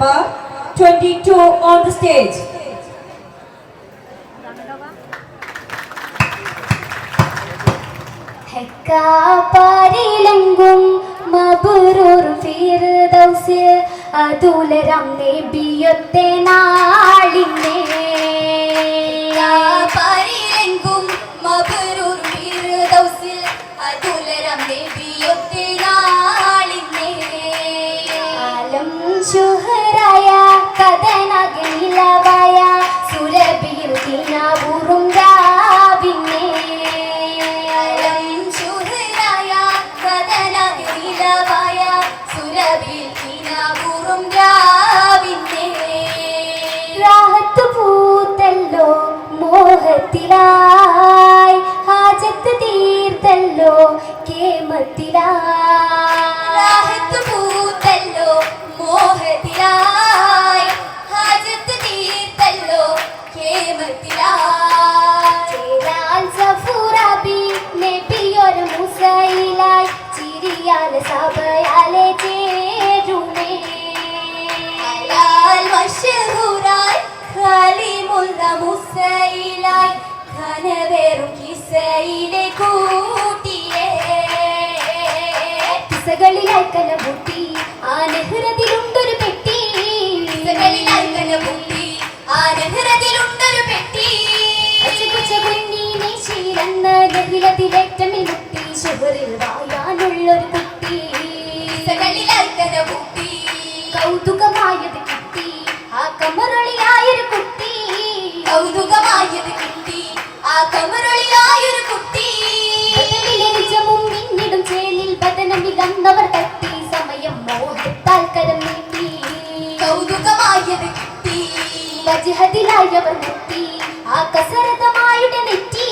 number 22 on the stage. ഹെക്കാപാരിലെങ്കും മബറൂർ Firdous അതുലരം നബിയൊത്തെ സഭയാലെ ചേരുമേ. ഹലാൽ മഷഹൂറായി ഖലീമുള്ള മുസയിലായി ഘനവേറും കിസയിലെ കൂട്ടിയേ. കിസകളിലായി കനമുട്ടി ആ നെഹ്റതിലുണ്ടൊരു പെട്ടി. കിസകളിലായി കനമുട്ടി ആ നെഹ്റത്തിലുണ്ടൊരു പെട്ടി. ശീലന്ന ലഹിലതിലേറ്റമിൽ മുട്ടി ശുഹറിൽ വായാനുള്ളൊരു കുട്ടി. കിസകളിലായി കനമുട്ടി കൗതുകമായത് കിട്ടി. ആ കമറളിയായൊരു കുട്ടി. കൗതുകമായത് കിട്ടി. ആ കമറൊളിയായൊരു കുട്ടി. പിന്നിടും ചേലിൽ ബദനമിലന്നവർ തട്ടി. സമയം മോഹത്താൽ കരം നീട്ടി. കൗതുകമായത് കിട്ടി. വജ്ഹദിലായവർ മുട്ടി. ആ കസരതമായുടെ നെറ്റി.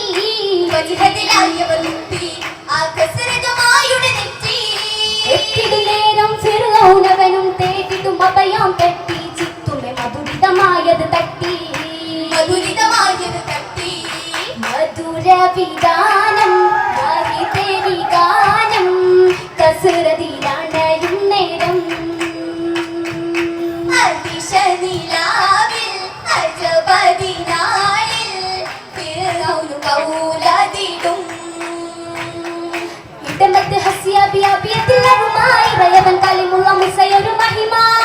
വജ്ഹത്തിലായവർ മുട്ടി. ഫിർഔനവനും തേടിടും അഭയം തട്ടി ചിത്തുമെ മധുരിതമായത് തട്ടി. മധുരിതമായത് തട്ടി. മധുര biya biya tidak rumah, rumai kali kali mula rumah rumahima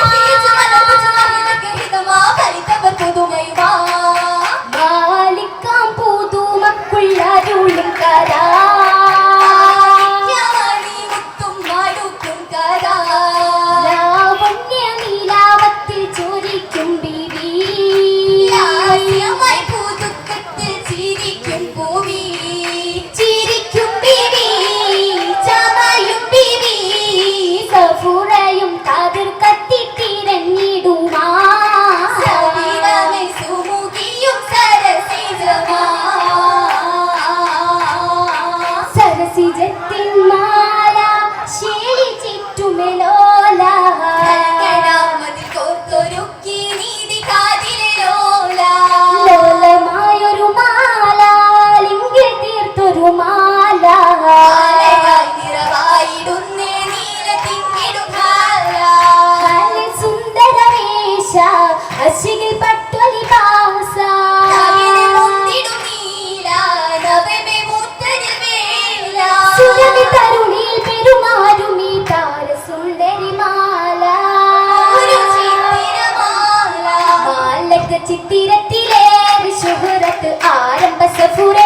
ശുഹറത്ത് ആരംഭ സഫുരെ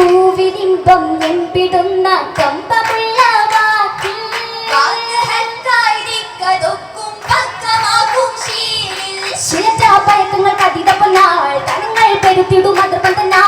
പൂവിനിമ്പം എമ്പിടുന്ന കമ്പമുള്ള വാക്കിൽ ശിലജാപയക്കങ്ങൾക്ക് അതീതപ്പ നാൾ തനങ്ങൾ പെരുത്തിടും അതിർപ്പം തന്നെ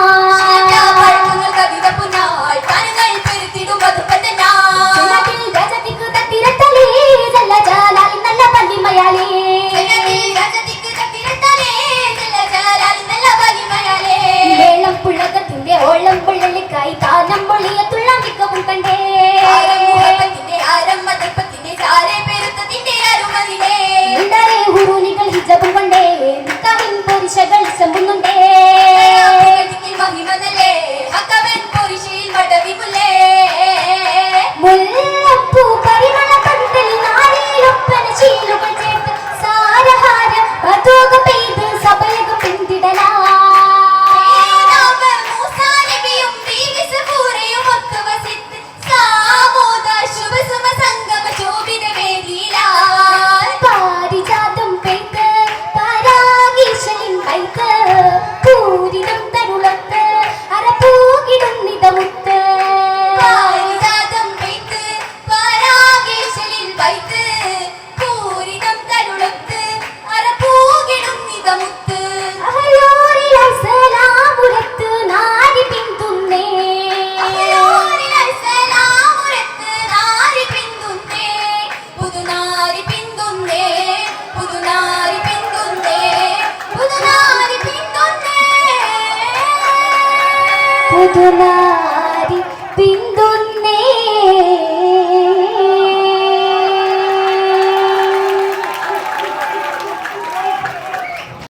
കാലം പൊള്ളിയത്തുള്ള മിക്കവും കണ്ടേ ഹിജബും കൊണ്ടേ പുരുഷകൾ ചെമ്പുന്നുണ്ടേ. বেদনা